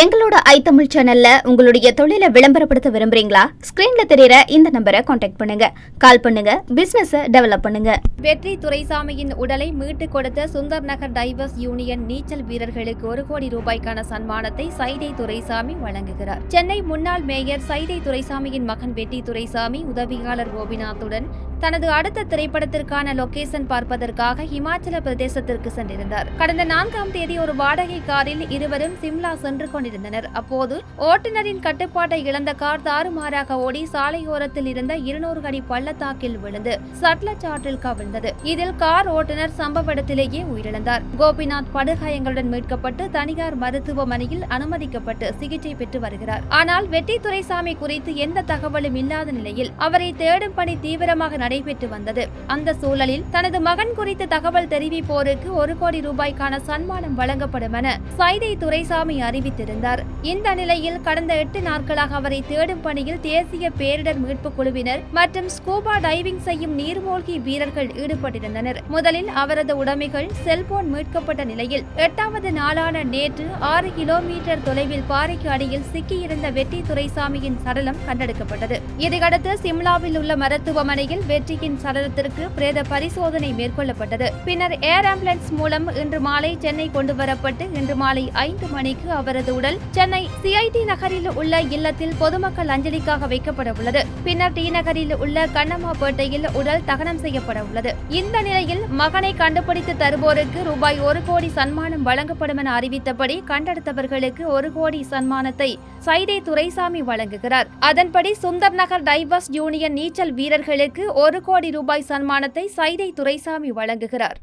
எங்களோட ஐ தமிழ் சேனல்ல உங்களுடைய தொழிலை விளம்பரப்படுத்த விரும்புறீங்களா? ஸ்கிரீன்ல தெரியற இந்த நம்பரை காண்டாக்ட் பண்ணுங்க. கால் பண்ணுங்க. பிசினஸ் டெவலப் பண்ணுங்க. வெற்றி துரைசாமியின் உடலை மீட்டு கொடுத்த சுந்தர் நகர் டைவர்ஸ் யூனியன் நீச்சல் வீரர்களுக்கு ஒரு கோடி ரூபாய்க்கான சன்மானத்தை சைதை துரைசாமி வழங்குகிறார். சென்னை முன்னாள் மேயர் சைதை துரைசாமியின் மகன் வெற்றி துரைசாமி உதவியாளர் கோபிநாத்துடன் தனது அடுத்த திரைப்படத்திற்கான லொகேஷன் பார்ப்பதற்காக இமாச்சல பிரதேசத்திற்கு சென்றிருந்தார். கடந்த நான்காம் தேதி ஒரு வாடகை காரில் இருவரும் சிம்லா சென்று கொண்டிருந்தனர். அப்போது ஓட்டுநரின் கட்டுப்பாட்டை இழந்த கார் தாறுமாறாக ஓடி சாலையோரத்தில் இருந்த இருநூறு அடி பள்ளத்தாக்கில் விழுந்து சட்லச்சாற்றில் கவிழ்ந்தது. இதில் கார் ஓட்டுநர் சம்பவ இடத்திலேயே உயிரிழந்தார். கோபிநாத் படுகாயங்களுடன் மீட்கப்பட்டு தனியார் மருத்துவமனையில் அனுமதிக்கப்பட்டு சிகிச்சை பெற்று வருகிறார். ஆனால் வெட்டி துரைசாமி குறித்து எந்த தகவலும் இல்லாத நிலையில் அவரை தேடும் பணி தீவிரமாக நடைபெற்று வந்தது. அந்த சூழலில் தனது மகன் குறித்த தகவல் தெரிவிப்போருக்கு ஒரு கோடி ரூபாய்க்கான சன்மானம் வழங்கப்படும் என சைதை துரைசாமி அறிவித்திருந்தார். இந்த நிலையில் கடந்த எட்டு நாட்களாக அவரை தேடும் பணியில் தேசிய பேரிடர் மீட்பு குழுவினர் மற்றும் ஸ்கூபா டைவிங் செய்யும் நீர்மூழ்கி வீரர்கள் ஈடுபட்டிருந்தனர். முதலில் அவரது உடைமைகள் செல்போன் மீட்கப்பட்ட நிலையில் எட்டாவது நாளான நேற்று ஆறு கிலோமீட்டர் தொலைவில் பாறைக்கு அடியில் சிக்கியிருந்த வெட்டி துரைசாமியின் சடலம் கண்டெடுக்கப்பட்டது. இதையடுத்து சிம்லாவில் உள்ள மருத்துவமனையில் வெற்றியின் சடலத்திற்கு பிரேத பரிசோதனை மேற்கொள்ளப்பட்டது. பின்னர் ஏர் ஆம்புலன்ஸ் மூலம் இன்று மாலை சென்னை கொண்டு வரப்பட்டு இன்று மாலை ஐந்து மணிக்கு அவரது உடல் சென்னை சிஐடி நகரில் உள்ள இல்லத்தில் பொதுமக்கள் அஞ்சலிக்காக வைக்கப்பட உள்ளது. பின்னர் டி நகரில் உள்ள கண்ணம்மாப்பேட்டையில் உடல் தகனம் செய்யப்பட உள்ளது. இந்த நிலையில் மகனை கண்டுபிடித்து தருவோருக்கு ரூபாய் ஒரு கோடி சன்மானம் வழங்கப்படும் என அறிவித்தபடி கண்டெடுத்தவர்களுக்கு ஒரு கோடி சன்மானத்தை சைதை துரைசாமி வழங்குகிறார். அதன்படி சுந்தர் நகர் டைவர்ஸ் யூனியன் நீச்சல் வீரர்களுக்கு ஒரு கோடி ரூபாய் சன்மானத்தை சைதை துரைசாமி வழங்குகிறார்.